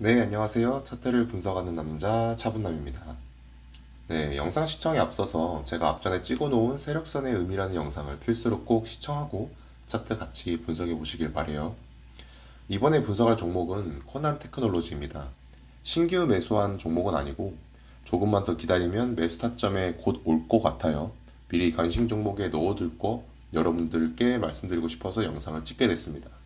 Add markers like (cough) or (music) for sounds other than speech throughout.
네, 안녕하세요. 차트를 분석하는 남자 차분남입니다. 네, 영상 시청에 앞서서 제가 앞전에 찍어놓은 세력선의 의미라는 영상을 필수로 꼭 시청하고 차트 같이 분석해 보시길 바래요. 이번에 분석할 종목은 코난 테크놀로지입니다. 신규 매수한 종목은 아니고 조금만 더 기다리면 매수 타점에 곧 올 것 같아요. 미리 관심 종목에 넣어둘 거 여러분들께 말씀드리고 싶어서 영상을 찍게 됐습니다.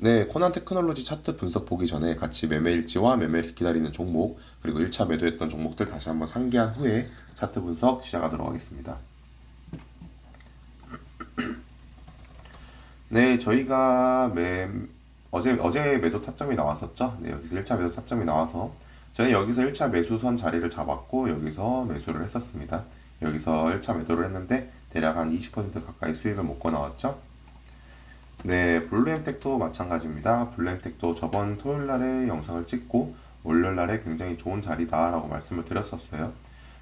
네, 코난 테크놀로지 차트 분석 보기 전에 같이 매매 일지와 매매를 기다리는 종목, 그리고 1차 매도했던 종목들 다시 한번 상기한 후에 차트 분석 시작하도록 하겠습니다. (clears throat) 네, 저희가 매, 어제, 어제 매도 타점이 나왔었죠? 네, 여기서 1차 매도 타점이 나와서 저는 여기서 1차 매수선 자리를 잡았고 여기서 매수를 했었습니다. 여기서 1차 매도를 했는데 대략 한 20% 가까이 수익을 먹고 나왔죠? 네, 블루엠텍도 마찬가지입니다. 블루엠텍도 저번 토요일 날에 영상을 찍고 월요일 날에 굉장히 좋은 자리다라고 말씀을 드렸었어요.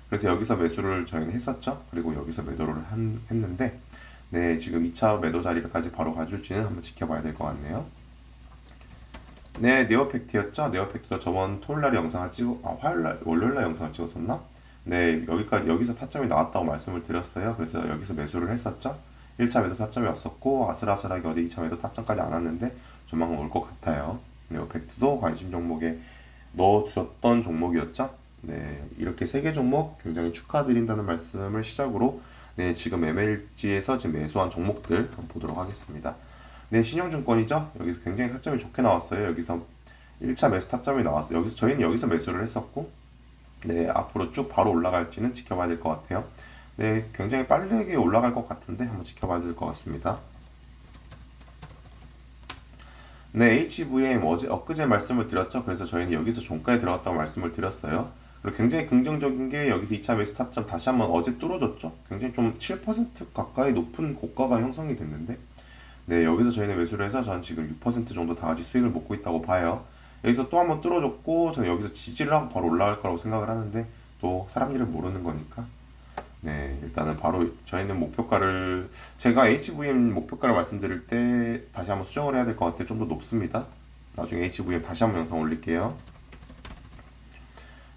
그래서 여기서 매수를 저희는 했었죠. 그리고 여기서 매도를 한, 했는데, 네, 지금 2차 매도 자리까지 바로 가줄지는 한번 지켜봐야 될 것 같네요. 네, 네오팩트였죠. 네오팩트도 저번 토요일 날에 영상을 찍어, 아, 화요일 날, 월요일 날 영상을 찍었었나? 네, 여기까지, 여기서 타점이 나왔다고 말씀을 드렸어요. 그래서 여기서 매수를 했었죠. 1차 매도 타점이 왔었고 아슬아슬하게 어디 2차 매도 타점까지 안 왔는데 조만간 올 것 같아요. 네, 팩트도 관심 종목에 넣어두셨던 종목이었죠. 네, 이렇게 세 개 종목 굉장히 축하드린다는 말씀을 시작으로 네, 지금 매매일지에서 지금 매수한 종목들 보도록 하겠습니다. 네, 신영증권이죠. 여기서 굉장히 타점이 좋게 나왔어요. 여기서 1차 매수 타점이 나왔어요. 여기서 저희는 여기서 매수를 했었고 네, 앞으로 쭉 바로 올라갈지는 지켜봐야 될 것 같아요. 네, 굉장히 빠르게 올라갈 것 같은데 한번 지켜봐야 될 것 같습니다. 네, HVM 어제 엊그제 말씀을 드렸죠. 그래서 저희는 여기서 종가에 들어갔다고 말씀을 드렸어요. 그리고 굉장히 긍정적인 게 여기서 2차 매수 타점 다시 한번 어제 뚫어줬죠. 굉장히 좀 7% 가까이 높은 고가가 형성이 됐는데 네, 여기서 저희는 매수를 해서 전 지금 6% 정도 다 같이 수익을 먹고 있다고 봐요. 여기서 또 한번 뚫어줬고 저는 여기서 지지를 하고 바로 올라갈 거라고 생각을 하는데 또 사람 일을 모르는 거니까 네, 일단은 바로 저희는 목표가를 제가 HVM 목표가를 말씀드릴 때 다시 한번 수정을 해야 될 것 같아요. 좀 더 높습니다. 나중에 HVM 다시 한번 영상 올릴게요.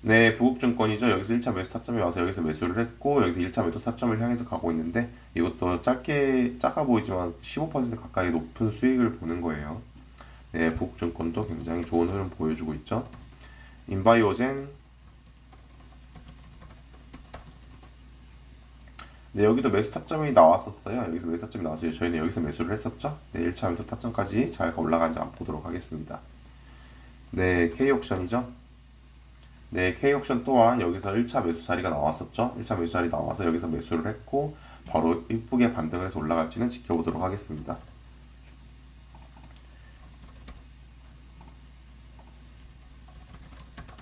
네, 부국증권이죠. 여기서 1차 매수 타점에 와서 여기서 매수를 했고 여기서 1차 매도 타점을 향해서 가고 있는데 이것도 짧게 작아 보이지만 15% 가까이 높은 수익을 보는 거예요. 네, 부국증권도 굉장히 좋은 흐름 보여주고 있죠. 인바이오젠 네, 여기도 매수 타점이 나왔었어요. 여기서 매수 타점이 나왔어요. 저희는 여기서 매수를 했었죠. 네, 1차 매수 타점까지 잘 올라간지 한번 보도록 하겠습니다. 네, K옥션이죠. 네, K옥션 또한 여기서 1차 매수 자리가 나왔었죠. 1차 매수 자리 나와서 여기서 매수를 했고 바로 이쁘게 반등을 해서 올라갈지는 지켜보도록 하겠습니다.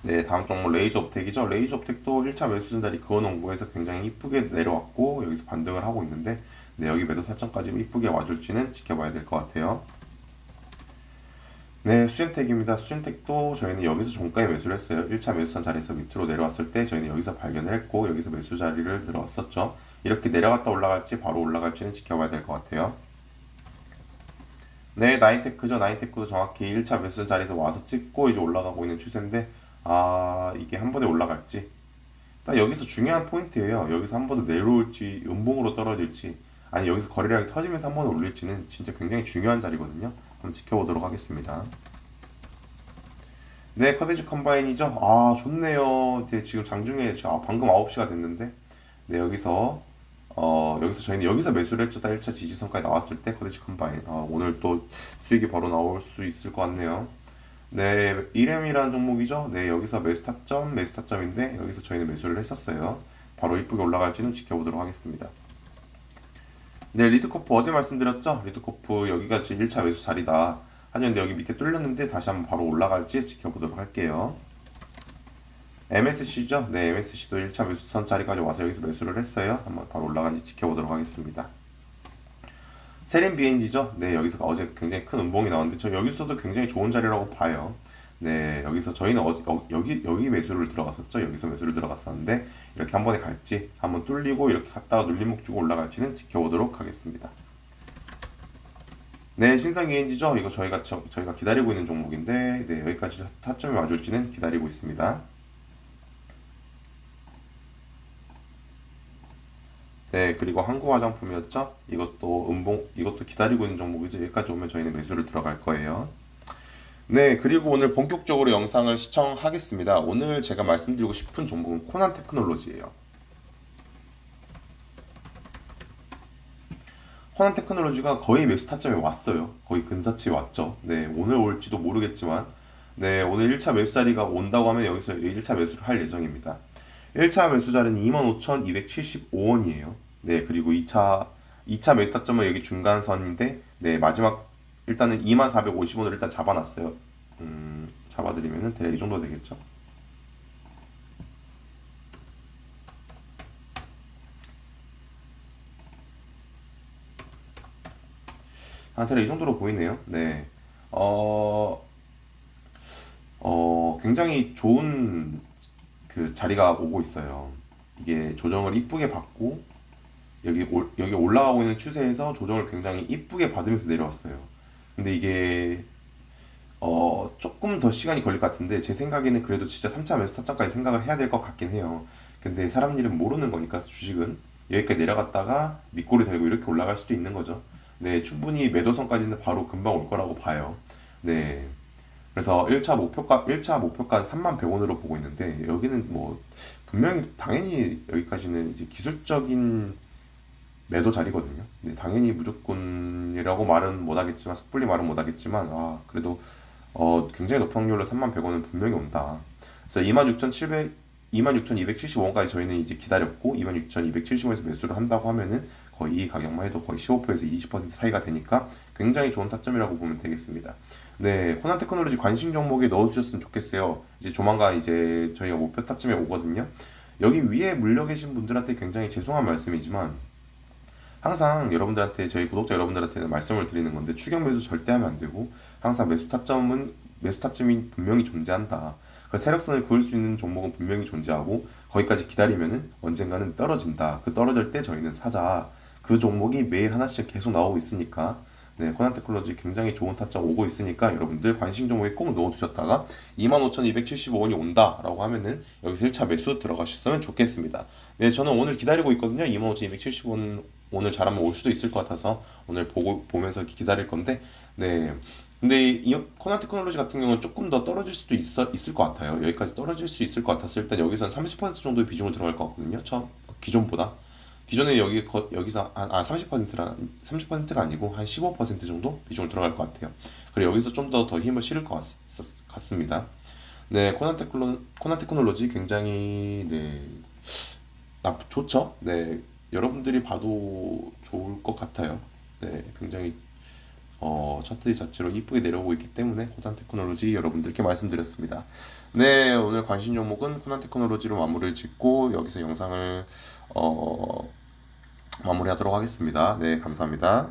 네, 다음 종목 레이저 업텍이죠. 레이저 업텍도 1차 매수선 자리 그어놓은 거에서 굉장히 이쁘게 내려왔고 여기서 반등을 하고 있는데 네, 여기 매도 타점까지 이쁘게 와줄지는 지켜봐야 될 것 같아요. 네, 수젠텍입니다. 수젠텍도 저희는 여기서 종가에 매수를 했어요. 1차 매수선 자리에서 밑으로 내려왔을 때 저희는 여기서 발견을 했고 여기서 매수 자리를 들어왔었죠. 이렇게 내려갔다 올라갈지 바로 올라갈지는 지켜봐야 될 것 같아요. 네, 나인테크죠. 나인테크도 정확히 1차 매수선 자리에서 와서 찍고 이제 올라가고 있는 추세인데 아, 이게 한 번에 올라갈지. 딱 여기서 중요한 포인트예요. 여기서 한 번 더 내려올지, 음봉으로 떨어질지, 아니 여기서 거래량이 터지면서 한 번 올릴지는 진짜 굉장히 중요한 자리거든요. 한번 지켜보도록 하겠습니다. 네, 커데지 컴바인이죠. 아, 좋네요. 이제 지금 장중에 아, 방금 9시가 됐는데, 네, 여기서 어, 여기서 저희는 여기서 매수를 했죠. 딱 1차 지지선까지 나왔을 때 커데지 컴바인. 아, 오늘 또 수익이 바로 나올 수 있을 것 같네요. 네, 이렘이라는 종목이죠. 네, 여기서 매수 타점, 매수 타점인데 여기서 저희는 매수를 했었어요. 바로 이쁘게 올라갈지는 지켜보도록 하겠습니다. 네, 리드코프 어제 말씀드렸죠. 리드코프 여기가 지금 1차 매수 자리다. 하지만 여기 밑에 뚫렸는데 다시 한번 바로 올라갈지 지켜보도록 할게요. MSC죠. 네, MSC도 1차 매수선 자리까지 와서 여기서 매수를 했어요. 한번 바로 올라간지 지켜보도록 하겠습니다. 세린 BNG죠. 네, 여기서 어제 굉장히 큰 음봉이 나왔는데 저 여기서도 굉장히 좋은 자리라고 봐요. 네, 여기서 저희는 어제, 어, 여기 여기 매수를 들어갔었죠. 여기서 매수를 들어갔었는데 이렇게 한 번에 갈지 한번 뚫리고 이렇게 갔다가 눌림목 주고 올라갈지는 지켜보도록 하겠습니다. 네, 신성 ENG죠. 이거 저희가 저, 저희가 기다리고 있는 종목인데, 네, 여기까지 타점이 와줄지는 기다리고 있습니다. 네, 그리고 한국 화장품이었죠. 이것도 음봉, 이것도 기다리고 있는 종목이죠. 여기까지 오면 저희는 매수를 들어갈 거예요. 네, 그리고 오늘 본격적으로 영상을 시청하겠습니다. 오늘 제가 말씀드리고 싶은 종목은 코난 테크놀로지예요. 코난 테크놀로지가 거의 매수 타점에 왔어요. 거의 근사치 왔죠. 네, 오늘 올지도 모르겠지만, 네, 오늘 1차 매수 자리가 온다고 하면 여기서 1차 매수를 할 예정입니다. 1차 매수 자리는 25,275원이에요. 네, 그리고 2차 2차 매수 타점은 여기 중간선인데, 네, 마지막 일단은 2450원을 일단 잡아 놨어요. 음, 잡아 드리면은 대략 이 정도 되겠죠. 아, 대략 이 정도로 보이네요. 네. 어, 어, 굉장히 좋은 그 자리가 오고 있어요. 이게 조정을 이쁘게 받고 여기 올, 여기 올라가고 있는 추세에서 조정을 굉장히 이쁘게 받으면서 내려왔어요. 근데 이게 어, 조금 더 시간이 걸릴 것 같은데 제 생각에는 그래도 진짜 3차 매수 타점까지 생각을 해야 될 것 같긴 해요. 근데 사람 일은 모르는 거니까 주식은 여기까지 내려갔다가 밑꼬리 달고 이렇게 올라갈 수도 있는 거죠. 네, 충분히 매도선까지는 바로 금방 올 거라고 봐요. 네. 그래서 1차 목표가 1차 목표가 3만 100원으로 보고 있는데 여기는 뭐 분명히 당연히 여기까지는 이제 기술적인 매도 자리거든요. 네, 당연히 무조건이라고 말은 못하겠지만 섣불리 말은 못하겠지만 아 그래도 어 굉장히 높은 확률로 3만 100원은 분명히 온다. 그래서 26,700 26,275원까지 저희는 이제 기다렸고 26,270원에서 매수를 한다고 하면은 거의 이 가격만 해도 거의 15%에서 20% 사이가 되니까 굉장히 좋은 타점이라고 보면 되겠습니다. 네, 코난 테크놀로지 관심 종목에 넣어주셨으면 좋겠어요. 이제 조만간 이제 저희가 목표 타점에 오거든요. 여기 위에 물려 계신 분들한테 굉장히 죄송한 말씀이지만 항상 여러분들한테 저희 구독자 여러분들한테는 말씀을 드리는 건데 추격 매수 절대 하면 안 되고 항상 매수 타점은 매수 타점이 분명히 존재한다. 그 세력선을 그을 수 있는 종목은 분명히 존재하고 거기까지 기다리면은 언젠가는 떨어진다. 그 떨어질 때 저희는 사자. 그 종목이 매일 하나씩 계속 나오고 있으니까 네, 코난 테크놀로지 굉장히 좋은 타점 오고 있으니까 여러분들 관심 종목에 꼭 넣어두셨다가 25,275원이 온다라고 하면은 여기서 1차 매수 들어가셨으면 좋겠습니다. 네, 저는 오늘 기다리고 있거든요. 25,275원 오늘 잘하면 올 수도 있을 것 같아서 오늘 보고 보면서 기다릴 건데 네. 근데 이 코난 테크놀로지 같은 경우는 조금 더 떨어질 수도 있어, 있을 것 같아요. 여기까지 떨어질 수 있을 것 같아서 일단 여기선 30% 정도의 비중을 들어갈 것 같거든요. 처음 기존보다. 기존에 여기 거, 여기서 한, 아 30%라 30%가 아니고 한 15% 정도 비중을 들어갈 것 같아요. 그리고 여기서 좀 더더 힘을 실을 것 같, 같습니다. 네, 코난 테크놀 코난 테크놀로지 굉장히 네 나, 좋죠. 네, 여러분들이 봐도 좋을 것 같아요. 네, 굉장히 어, 차트리 자체로 이쁘게 내려오고 있기 때문에 코난 테크놀로지 여러분들께 말씀드렸습니다. 네, 오늘 관심 종목은 코난 테크놀로지로 마무리를 짓고 여기서 영상을 어, 마무리하도록 하겠습니다. 네, 감사합니다.